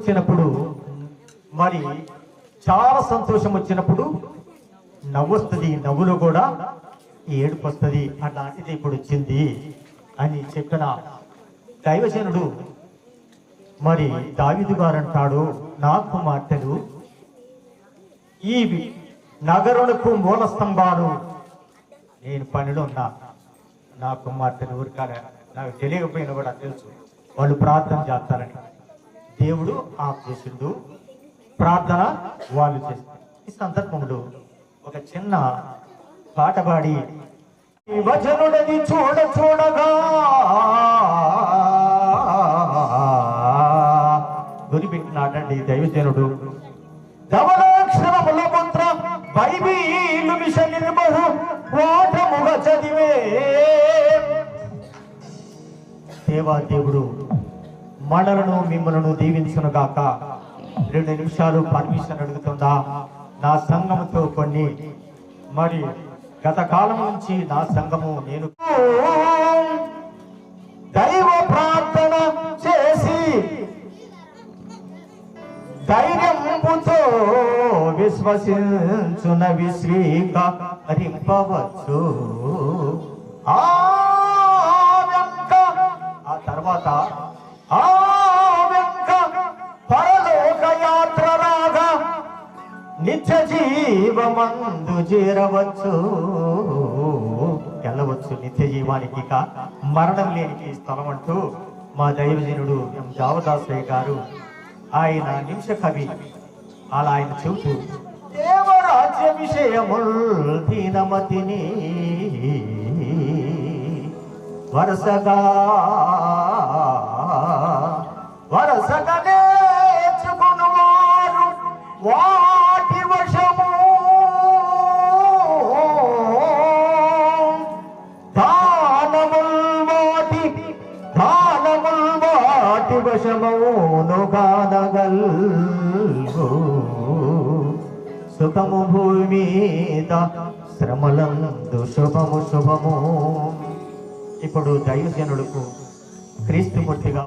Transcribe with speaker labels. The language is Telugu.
Speaker 1: వచ్చినప్పుడు మరి చాలా సంతోషం వచ్చినప్పుడు నవ్వు వస్తుంది నవ్వులో కూడా ఏడుపు వస్తుంది అట్లాంటిది ఇప్పుడు వచ్చింది అని చెప్పిన దైవజనుడు మరి దావిదు గారు అంటాడు నా కుమార్తెలు ఈ నగరులకు మూల స్తంభాలు నేను పనిలో ఉన్నా. నా కుమార్తెలు ఊరికాడ నాకు తెలియకపోయినా కూడా తెలుసు. వాళ్ళు ప్రార్థన చేస్తారని. దేవుడు ఆపేసిండు ప్రార్థన వాళ్ళు చేస్తారు. ఈ సందర్భంలో ఒక చిన్న పాట పాడి ఈ వచనుడని చూడ చూడగా గురిపెట్టినాడండి దైవజనుడు. ధవలాక్షరముల పుత్ర బైబీలు మిషన్ బహు ఓటముగా చదివే. దేవా దేవుడు మనలను మిమ్మలను దీవించును గాక. రెండు నిమిషాలు పర్మిషన్ అడుగుతుందా? నా సంఘముతో కొన్ని. మరి గత కాలం నుంచి నా సంఘము నేను దైవ ప్రార్థన చేసి ధైర్యంతో విశ్వసించున విశ్రీకరింపవచ్చు ఆ వెంక పరలోక యాత్ర రాగా నిత్య జీవమందు చేరవచ్చు. వెళ్ళవచ్చు నిత్య జీవానికి ఇక మరణం లేని స్థలం అంటూ మా దైవజనుడు ఎం జావదాసయ్య గారు ఆయన నిమిష కవి అలా ఆయన చెబుతూ దేవరాజ్య విషయముల్ దీనమతిని వరసగా వరసగా నేర్చుకుని వారు వాటి వశము. దానముల్ వాటి దానముల్ వాటి వశమౌను గానగల్గు సుఖము భూమి మీద శ్రమలందు శుభము శుభము. ఇప్పుడు దైవజనులకు క్రీస్తుమూర్తిగా